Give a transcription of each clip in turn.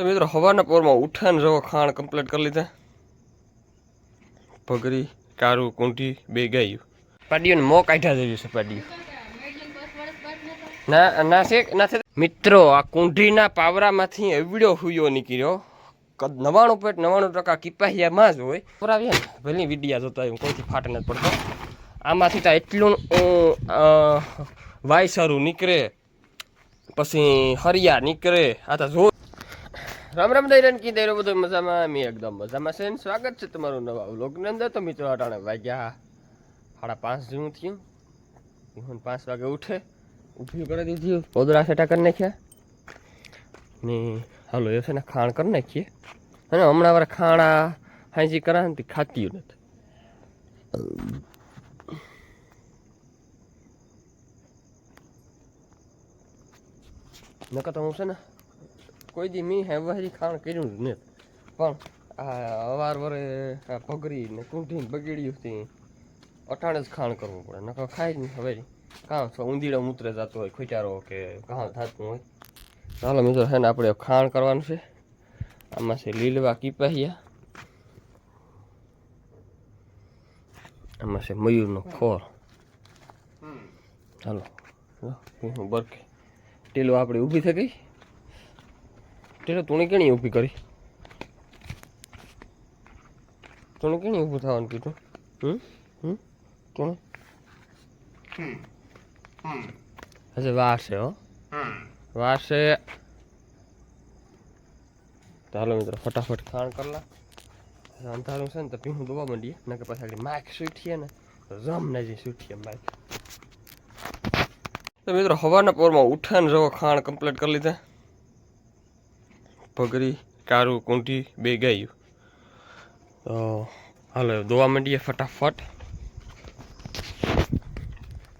તો મિત્રો હવાના પોરમાં ઉઠાને જવો ખાણ કમ્પ્લીટ કરી લીધા. ભગરી કારું કુંઠી બે ગાયું. પાડીઓને મો કાઢ્યા જેવી છે પાડીઓ. ના ના છે ના છે. મિત્રો આ કુંઢીના પાવરામાંથી એવડો હુયો નીકળ્યો. કદ નવાણું પોઈન્ટ નવાણું ટકા કિપાહિયામાં જ હોય. ને ભલે વિડિયા જોતા હોય કોઈથી ફાટ નથી પડતો. આમાંથી તો એટલું વાય વાયસરું નીકળે પછી હરિયા નીકળે આ તો જો રામ રામ દૈરન કી દૈરો બધો મજામાં મેં એકદમ મજામાં છે સ્વાગત છે તમારું નવા વ્લોગની અંદર. તો મિત્રો, અટાણે વાગ્યા સાડા પાંચ જેવું થયું. હું પાંચ વાગે ઉઠે, ઉઠ્યું કરી દીધી પોદરા સેટા કરી નાખ્યા. ને હાલો, એ છે ને ખાણ કરી નાખીએ. અને હમણાં વાર ખાણા હાંજી કરા ને ખાતી નથી. નકર તો હું છે ને કોઈ દી મેં હેવારી ખાણ કર્યું જ નથી. પણ આ અવાર વરે આ પગરી ને કુંઠી બગડ્યું હતી અટાણે જ ખાણ કરવું પડે. નકર ખાય જ નહીં હવે. કાં ઊંધીડા મૂતરે જતો હોય ખોચારો કે કાં થતું હોય. ચાલો મિત્રો છે ને આપણે ખાણ કરવાનું છે. આમાં છે લીલવા કીપાહિયા. આમાં છે મયુરનો ખોર. ચાલો હું બરકે. ટેલો આપણે ઊભી થઈ ગઈ. ટેલો તુણે કેણી ઊભી કરી? તુણે કેણી ઊભું થવાનું કીધું? તુણે? હશે વાર હો. વાર ચાલો મિત્રો, ફટાફટ ખાણ કરલા અંધારું છે ને, તો પીવું દોવા માંડીએ. ને પછી પાછા માઇક સૂઠીએ ને રમ ને જે સૂઠીએ માઇક તો મિત્રો, હવાના પોરમાં ઉઠાને જવો ખાણ કમ્પ્લીટ કરી લીધા. ભગરી કારું કુંઠી બે ગાયું. તો હાલો, ધોવા માંડીએ ફટાફટ.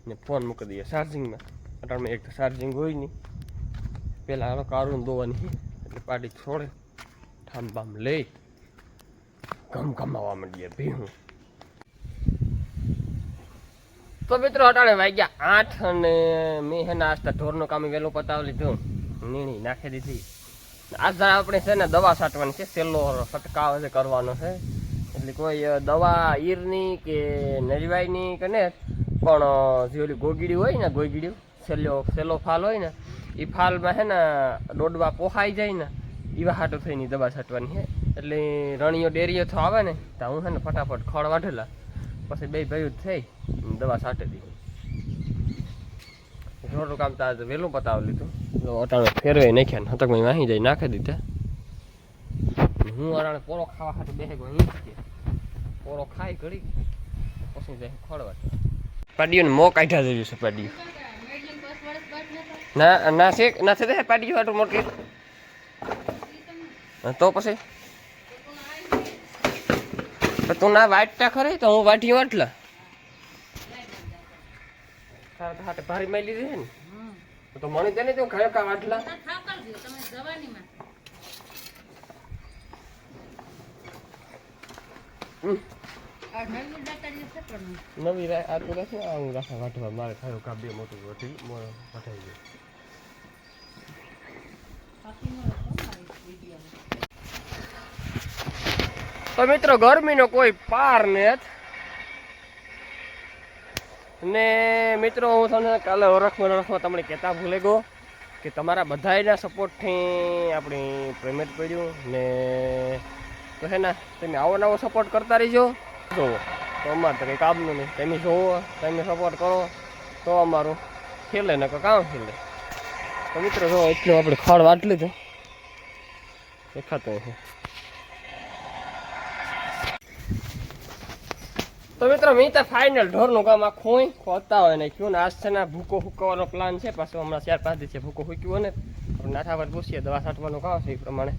ને ફોન મૂકી દઈએ ચાર્જિંગમાં. અટાણમાં એક તો ચાર્જિંગ હોય નહીં. પહેલાં હાલો કારું ધોવાની એટલે પાટી છોડે. ઠામ બામ લઈ. ગમ ગમાવા માંડીએ, ભીહું. તો મિત્રો અટાણે વાગ્યા આઠ અને મેં હે નાસ્તા, ઢોરનું કામ વહેલું પતાવી લીધું. નીણી નાખી દીધી. આજ આપણે છે ને દવા છાંટવાની છે સેલો છંટકાવ છે કરવાનો છે. એટલે કોઈ દવા ઈરની કે નરવાઈની કે ને, પણ જે ઓલી ગોગીડી હોય ને, ગોગીડી સેલો સેલો ફાલ હોય ને એ ફાલમાં છે ને, દોડવા પોહાઈ જાય ને એવા હાટો થઈને દવા છાંટવાની છે. એટલે રણીયો ડેરીઓ થો આવે ને, તો હું છે ને ફટાફટ ખડ વાઢેલા, પછી બે ભાઈ થઈ, દવા છાંટી દીધી થોડું કામ તો વહેલું પતાવી લીધું. અટાણે ફેરવે નાખ્યા ને હતકમાં વાહી જાય નાખી દીધા. હું અરાણે પોરો ખાવા ખાતે ગયો અહીં પોરો ખાઈ ઘડી, પછી જાય. ખોડવા પાડીઓને મો કાઢ્યા જેવી છે પાડીઓ ના ના છે ના છે પાડીઓ આટલું મોટી? તો પછી? તું ના વાટતા ખરી, તો હું વાટી વાટલા. તારે તો હાટે ભારી મારી લીધી છે ને. તો મને તેને તો ખાયો કા હમ. નવી રાય આ તો રાખે આ હું રાખા વાટવા મારે ખાયો કા બે મોટું વટી વટાઈ ગયું. તો મિત્રો ગરમીનો કોઈ પાર નથી. ને મિત્રો, હું તમને કાલે ઓળખમાં ઓળખમાં તમને કહેતા ભૂલી ગયો કે તમારા બધાના સપોર્ટથી આપણી પેમેન્ટ પડ્યું ને તો હે ને, તમે આવો નવો સપોર્ટ કરતા રહીજો. જુઓ તો અમારે તો કંઈ કામનું નહીં. તમે જોવો, તમે સપોર્ટ કરો, તો અમારું ખેલે ને કામ ખેલે. તો મિત્રો, જો, એટલું આપણે ખડ વાટલી લીધું દેખાતું નથી. તો મિત્રો મેં તો ફાઇનલ ઢોરનું કામ આખું હોય ખોતા હોય ને કયું ને આજ છે ને ભૂકો હુકવાનો પ્લાન છે. પાછો હમણાં ચાર પાંચ દિવસે ભૂકો હુક્યો ને નાઠા પર પૂછીએ દવા છાંટવાનું કામ છે એ પ્રમાણે.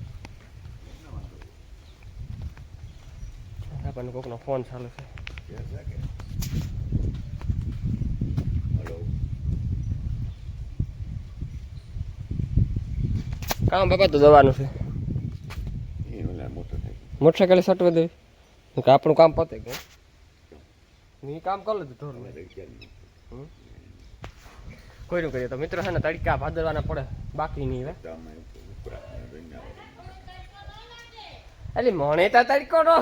આપણને કોકનો ફોન ચાલુ છે. કામ બાબા તો દવાનું છે. મોટરસાયકલ. સટવી દેવી. કે આપણું કામ પતે ગયું ઈ કામ કરી લીધું કોઈ નું. કરીએ તો મિત્રો છે ને તડકા ભાદરવાના પડે બાકી નહીં હવે અલી મોણે તો તડકો નો.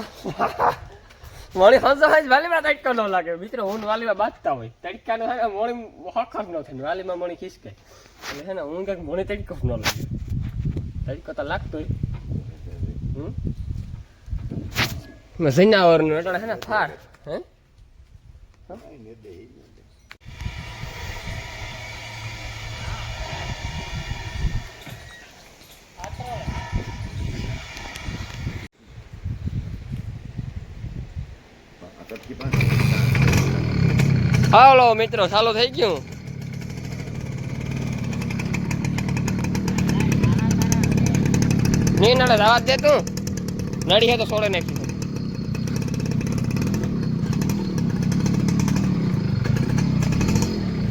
મોણે હંસો હંસ વાલીમાં તડકો નો લાગે. મિત્રો હું ને વાલીમાં બાંધતા હોય. તડકાનો હે ને મોણી હક નો થાય વાલીમાં મોણી ખીસકે. એટલે હે ને હું કંઈક મોણે તડકો ન લાગે. તડકો તો લાગતો હોય. હમ? જનાવરનું એટલે હે ને ફાર હે? હાલો મિત્રો, ચાલુ થઈ ગયું. નહીં નડે દાવા દે તું. નડી હે તો સોળે નાખી.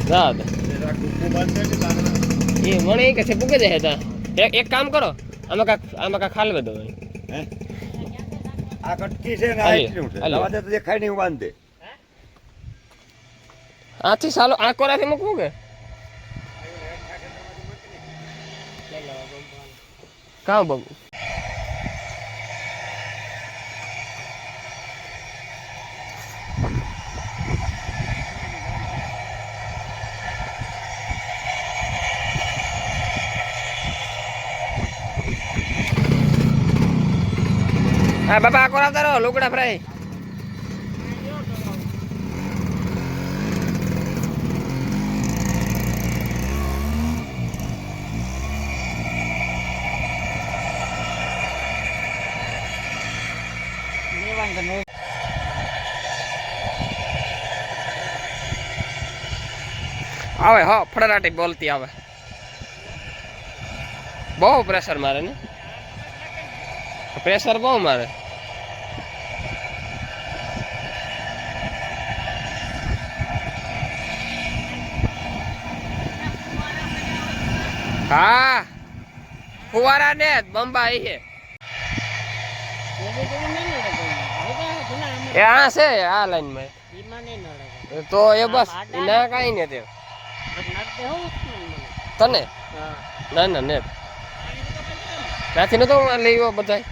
જા એ મને એ કે છે પૂકે જાય તા એક એક કામ કરો. આમાં કાક આમાં કાક ખાલવે દો આ કટકી છે ને આ તો દેખાય નહીં બાંધ આથી સાલો આ કોરાથી મૂકવું કે? કામ બગુ હા, બાપા, આ કોરાવતા રહો લુગડા ફ્રાય. આવે, હા ફળરાટી બોલતી આવે. બહુ પ્રેશર મારે ને? પ્રેશર બહુ મારે. હા. ફુવારા ને બંબા એ એ આ છે, આ લાઈનમાં તો એ બસ, ના કાઈ ને તે. તને? ના ના, ને. ત્યાંથી નતો લઈ આવ્યો બધાય?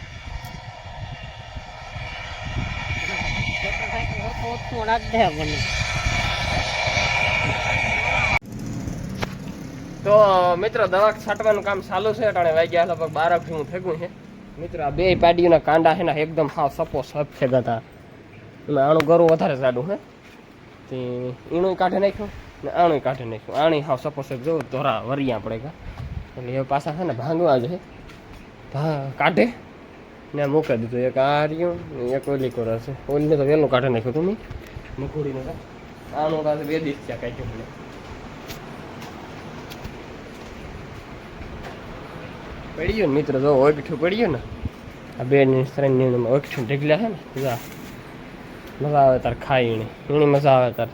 તો મિત્ર, દવા છાંટવાનું કામ ચાલુ છે. અટાણે વાગ્યા લગભગ બારક હું ફેંકું છે. મિત્ર, આ બે પાડીઓના કાંડા છે ને એકદમ હાવ સપો સપ છે ગતા એમાં આણું ગરું વધારે જાડું હે. તે ઈણું કાઢી નાખ્યું ને આણું કાઢી નાખ્યું. આણી હાવ સપો સપ જો ધોરા વરિયા પડે કા. એટલે એ પાછા છે ને ભાંગવા ભા કાઢે ને મૂકી દીધું. એક આર્યું એક ઓલી કોરા છે. ઓલીને તો વહેલું કાઢી નાખ્યું તમે મકુડીને આણું પાસે બે દિવસ ત્યાં કાઢ્યું પડી ગયું મિત્રો જો ઓગઠું પડી ગયું ને, આ બે ની ત્રણની ઓગઠું ઢગલા છે ને જા. મજા આવે તાર ખાઈ એની. એની મજા આવે તાર.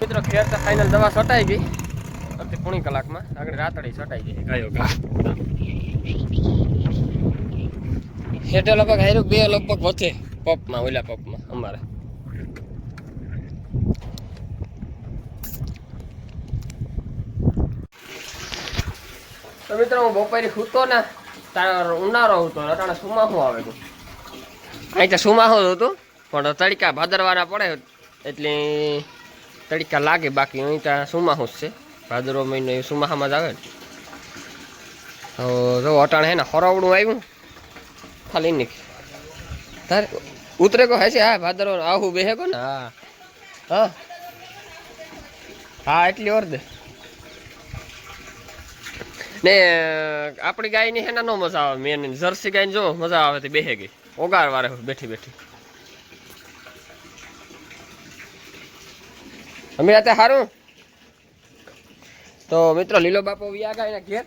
મિત્રો, ખેર તો ફાઇનલ દવા છટાઈ ગઈ. અત્યારે પોણી કલાકમાં. આગળ રાતડી છટાઈ ગઈ. ગાયો ગા હેઠે લગભગ હાર્યું, બે લગભગ વધે પપમાં ઓલા પપમાં અમારે. તો મિત્રો, હું બપોરે સૂતો ને તાર ઉનાળો હતો અટાણે સુમાહું આવે તું અહીં તો સુમાહું હતું, પણ તડકા ભાદરવાના પડે એટલે તડકા લાગે, બાકી અહીં ત્યાં સુમાહું જ છે. ભાદરવો મહિનો એ સુમાહામાં જ આવે તો જો અટાણે હે ને હરવડું આવ્યું, ખાલી નીક. તારે ઉતરે કો હે છે? હા, ભાદરવો આવું બેહે કો ને? હા. હા, એટલી ઓર દે. ને આપણી ગાયની હેના નો મજા આવે, મેન જર્સી ગાયને જો મજા આવે તે બેહે ગઈ. ઓગાર વારે બેઠી બેઠી. અમે રાતે સારું તો મિત્રો, લીલો બાપો વ્યા ગયા એના ઘેર.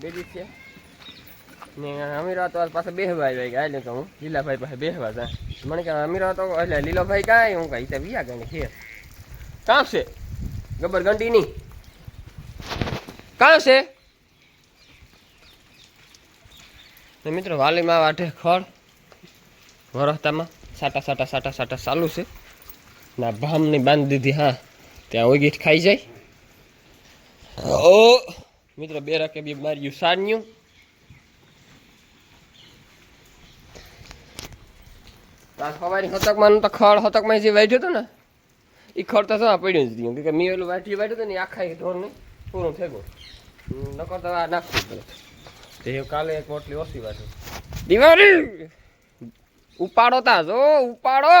બે દિવસ છે ને અમીરા તો પાસે બેહવા આવી ગયા તો હું. લીલાભાઈ પાસે બેહવા જા મને કે અમીરા તો, એટલે લીલોભાઈ કાંઈ? હું કાંઈ ત્યાં વ્યા ગયા ને ઘેર. કાં છે? ગબર ગંડી નહીં કાં છે? મિત્રો વાલીમાં વાટે ખળ. વરહતામાં સાટા સાટા સાટા સાટા ચાલુ છે. ના ભામની બાંધી દીધી, હા. ત્યાં ઓગી ખાઈ જાય. ઓ! મિત્રો, બે રાકે બી માર્યું સાન્યું. સવારી હતકમાં તો ખળ હતકમાં જે વાઢ્યો હતો ને એ ખળ તો પડ્યું જ દીધું કે મેં એલું વાટ્યું વાઢ્યું હતું ને આખા ઢોરને પૂરું થઈ ગયું. નકર તો આ નાખવું પડે. કાલે એક મોટલી ઓછી વાઢી દિવાળી! ઉપાડો તા જો ઉપાડો!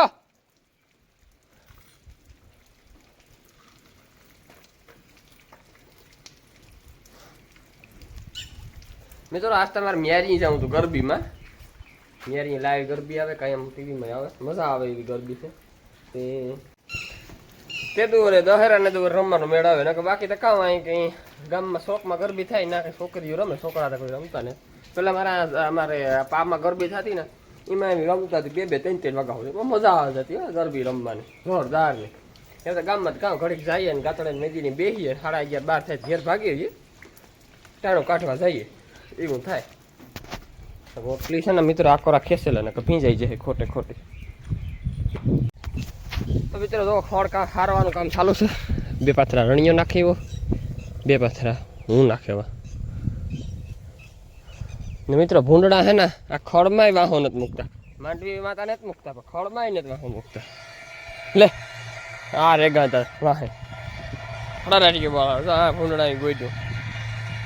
મેં તો આજ તમારે મ્યારી જાઉં છું ગરબીમાં. મ્યારી લાઈવ ગરબી આવે કાંઈ આમ ટીવીમાં આવે. મજા આવે એવી ગરબી છે. તે તે દુવરે દહેરા ને દૂર રમવાનો મેળ આવે, નકર બાકી તો કામ અહીં કંઈ ગામમાં શોખમાં ગરબી થાય, ના કે છોકરીઓ રમે, છોકરા તો કોઈ રમતા ને પેલા મારા, અમારે પામાં ગરબી થતી ને, એમાં એમ રમતા હતી બે બે ત્રણ ત્રણ વાગા સુધી મજા આવે જતી ગરબી રમવાની, જોરદાર ને. એ તો ગામમાં કામ ઘડીક જઈએ ને ગાતડે મેદીને બેસીએ સાડા અગિયાર બાર થાય, ઘેર ભાગીએ છીએ ટાણો કાઢવા જઈએ, એવું થાય. રોટલી છે ને, મિત્રો આકોરા ખેસેલા ને કે ભીંજાઈ જાય, ખોટે ખોટી. તો મિત્રો જો ખોળ કા હારવાનું કામ ચાલુ છે. બે પાથરા રણિયો નાખ્યો બે પાથરા હું નાખ્યો ને મિત્રો ભૂંડડા હે ને, આ ખોળમાંય વાહો નથી મૂકતા. માંડવી માતા નથી મૂકતા, પણ ખોળમાંય નથી વાહો મૂકતા. લે, આ રે ગાતા વાહે. ખડા રાખી બોલા ભૂંડડા ગોઈ દો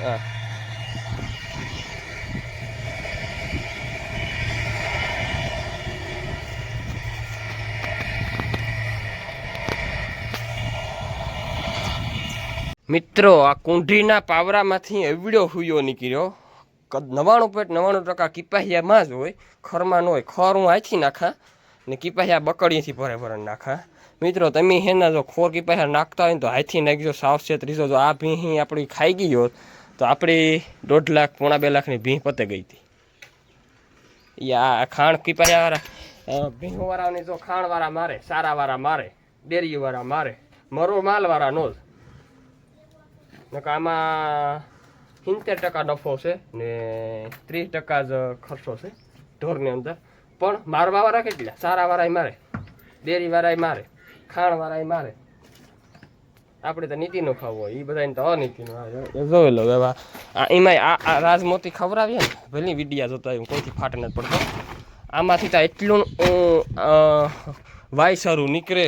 હા. મિત્રો, આ કુંઢીના પાવરામાંથી એવડો હુયો નીકળ્યો. કદ નવાણું પોઈન્ટ નવાણું ટકા કિપાહિયામાં જ હોય. ખરમાં ન હોય, ખર હું આથી નાખા ને કિપાહિયા બકડીથી ભરે ભરે નાખા. મિત્રો, તમે હેના જો ખોર કિપાહિયા નાખતા હોય ને તો હાથથી નાખજો સાવચેત રીતો જો આ ભીં આપણી ખાઈ ગઈ હોત, તો આપણી દોઢ લાખ, પોણા બે લાખની ભીં પતે ગઈ હતી. યા ખાણ કિપાહિયાવાળા ભીંવાળાને જો ખાણવાળા મારે, સારાવાળા મારે, ડેરીવાળા મારે, મરો માલવાળા નો જ. નકર આમાં સિત્તેર ટકા નફો છે ને ત્રીસ ટકા જ ખર્ચો છે ઢોરની અંદર. પણ મારવાવાળા કેટલા સારાવાળાય મારે ડેરીવાળાય મારે ખાણવાળાય મારે. આપણે તો નીતિનો ખાવું હોય એ બધાને તો અનીતિનું આવે. જોઈ લો હવે આ એમાંય આ રાજમોતી ખવડાવીએ ને, ભલે વિડીયા જોતા હોય કોઈથી ફાટ નથી પડતો. આમાંથી તો એટલું વાય સારું નીકળે.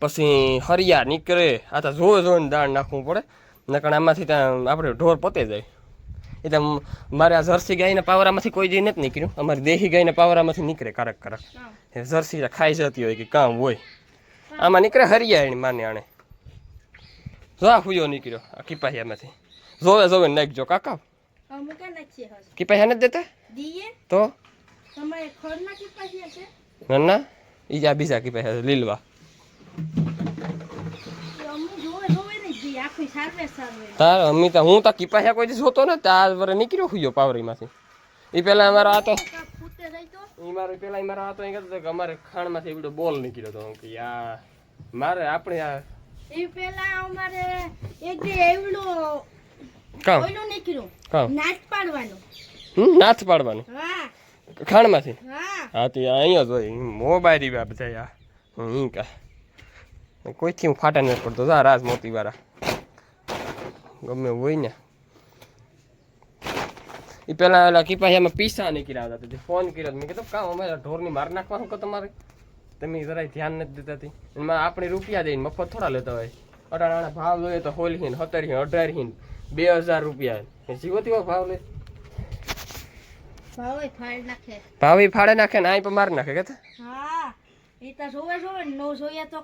પછી હરિયા નીકળે. આ તો જોવે જોઈને દાણ નાખવું પડે. નકણ આમાંથી ત્યાં આપણે ઢોર પતે જાય. એ તો મારે આ જર્સી ગાયના પાવરામાંથી કોઈ જઈ નથી નીકળ્યું. અમારી દેહી ગાયના પાવરામાંથી નીકળે કારક કારક. જર્સી ખાઈ જતી હોય કે કામ હોય. આમાં નીકળે હરિયા એની માને આણે. જો આ હુયો નીકળ્યો આ કિપાહિયામાંથી. જોવે જોવે નાખજો કાકા. કિપાહિયા નથી દેતા? તો? ના ના. ઈ બીજા કિપાહિયા લીલવા. તાર અમી તો હું તો કિપાહિયા કોઈ દિવસ હોતો ને ત્યાં વરે નીકળ્યો હુયો પાવરીમાંથી એ પેલા અમારો આ તો જાય ઈ મારો પેલા એ મારો આ તો કહેતો કે અમારે ખાણમાંથી એવડો બોલ નીકળ્યો તો કે યા મારે આપણે આ એ પેલા અમારે એક દી એવડો કામ? ઓયલું નીકળ્યું. કામ? નાચ પાડવાનું. હમ હા. ખાણમાંથી? હા. હા તે અહીંયા જ હોય. મોબાઈલ બાપ બધા યા હમ કા કોઈથી હું ફાટા નથી પડતો. જા રાજ મોતીવાળા. ગમે હોય ને. એ પેલા ઓલા કિપાહિયામાં પીસા નીકળ્યા હતા તે. ફોન કર્યો મેં કીધું કામ અમારા ઢોરની માર નાખવાનું કહો તમારે? તમે જરાય ધ્યાન નથી દેતા હતી એમાં આપણે રૂપિયા દઈને મફત થોડા લેતા હોય. અઢાર ભાવ જોઈએ તો હોલહીન હતરહીન અઢારહીન અઢાર હિન બે હજાર રૂપિયા. જીવતી ભાવ લે. ભાવે ફાડ નાખે. ને આ પણ મારી નાખે કે હા. એ તો જોવે જોવે ને નો જોઈએ તો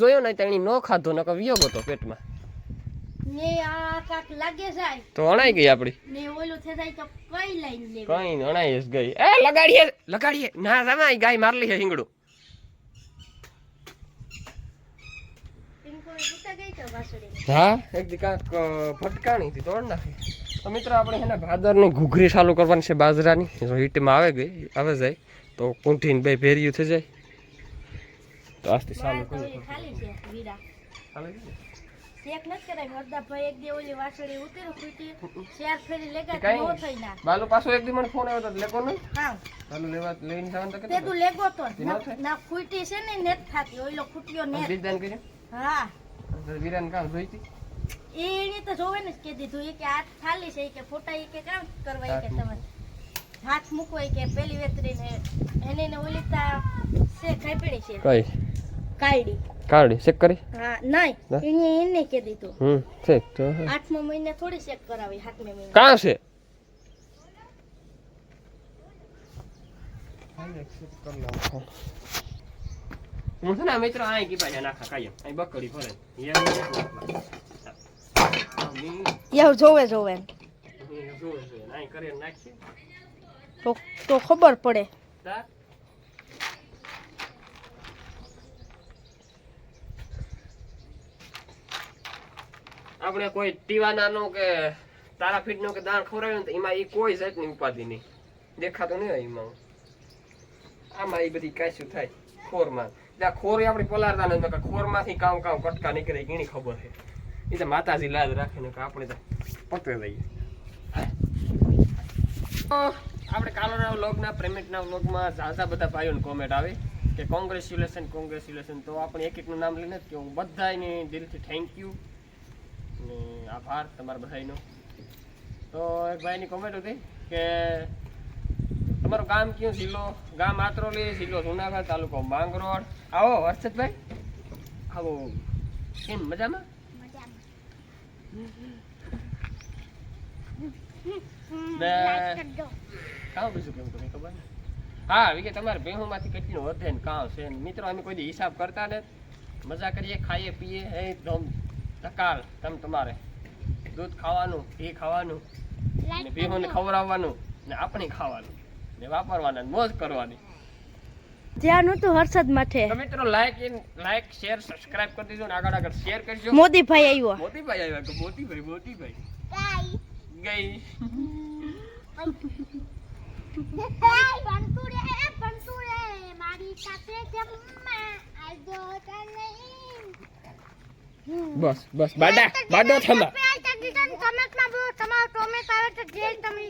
જોયું ને તેણી નો ખાધો નકર વિયો ગયો તો પેટમાં. ને આ કાક લાગે સાહેબ તો અણાઈ ગઈ આપડી. ને ઓલું થઈ જાય તો કઈ લાઈન કઈ અણાઈ જ ગઈ. એ લગાડીએ લગાડીએ. ના સમાય ગાય મારલી છે હિંગડું. હા એક દી કાંક ભટકાણી હતી તોડ નાખી. તો મિત્રો આપણે છે ને ભાદરની ઘૂઘરી ચાલુ કરવાની છે બાજરાની. હીટમાં આવે ગઈ આવે જાય. તો કુંઠીને બે ભેરિયું થઈ જાય. તો આજથી ચાલુ તો ખાલી છે વીરા ચેક નથી કરાય મરદા ભાઈ એક દી ઓલી વાસળી ઉતરી ફૂટી ચાર ફેરી લેગા નો થઈ ના. બાલુ પાછો એક દી મને ફોન આવ્યો તો લેકો નહીં હા. બાલુ લેવા લઈને જવાનું તો તે તું લેગો તો. તે નો થાય? ના ફૂટી છે ને નેટ થાતી ઓલો ફૂટ્યો નેટ. બીજદાન કર્યું? હા. વિરાન કામ જોઈતી એ એને તો જોવે ને જ કે દીધું. એ કે આ ખાલી છે કે ફોટા એ કે કામ કરવા એ કે ભાત મૂકવાય કે પેલી વેતરીને એને ને ઓલી તા છે ખાઈપીણી છે. કઈ? કાયડી. કાયડી? ચેક કરી? હા નહીં ના? એને એને કે દીધું. હમ ચેક તો આઠમો મહિને થોડી ચેક કરાવી સાતમે મહિને. કાં છે હું છે ને મિત્રો અહીં કી પાછા નાખા કાયમ અહીં બકડી ફરે. યવ જોવે જોવે. અહીં નાખીએ તો તો ખબર પડે. આપણે કોઈ ટીવાનાનો કે તારાફીટનો કે દાણ ખવડાવ્યું તો એમાં એ કોઈ જાતની ઉપાધિ નહીં. દેખાતો નહીં હોય એમાં. આમાં એ બધી કાશું થાય? ખોરમાં. ત્યાં ખોરી આપણે પલાળતા નથી ખોરમાંથી કામ કામ કટકા નીકળે ઘણી ખબર છે. એ તો માતાજી લાજ રાખે ને કે આપણે તો પકડી લઈએ આપણે કાલોના વ્લોગના પ્રેમિટના વ્લોગમાં ઝાઝા બધા ભાઈઓને કોમેન્ટ આવે કે કોંગ્રેચ્યુલેશન કોંગ્રેચ્યુલેશન તો આપણે એક એકનું નામ લઈને જ હું બધાને દિલથી થેન્ક યુ ને આભાર તમારા બધાનો તો એક ભાઈની કોમેન્ટ હતી કે તમારું ગામ કયું? જિલ્લો? ગામ આત્રોલી જિલ્લો જુનાગઢ તાલુકો માંગરોળ. આવો હર્ષદભાઈ. આવો. કેમ મજામાં? ને કામ બીજું કેવું તમે ખબર હા વિકે તમારે ભેહુંમાંથી કેટલું વધે ને કામ છે મિત્રો અમે કોઈ હિસાબ કરતા ને મજા કરીએ ખાઈએ પીએ એ ધમ ધકાલ તમ તમારે. દૂધ ખાવાનું ઘી ખાવાનું ને ભેહુંને ખવડાવવાનું ને આપણે ખાવાનું. ને વાપરવાના મોજ કરવાની. ત્યાં નહોતું હર્ષદ તો મિત્રો લાઈક લાઈક શેર સબસ્ક્રાઇબ કરી દેજો ને આગળ આગળ શેર કરજો. મોદીભાઈ આવ્યો. મોદીભાઈ આવ્યો મોદીભાઈ મોતીભાઈ મોતીભાઈ? ગઈ. બસ બસ બાડા બાડો થમા તમે તમારો ટોમેટ આવે તો જેલ તમે.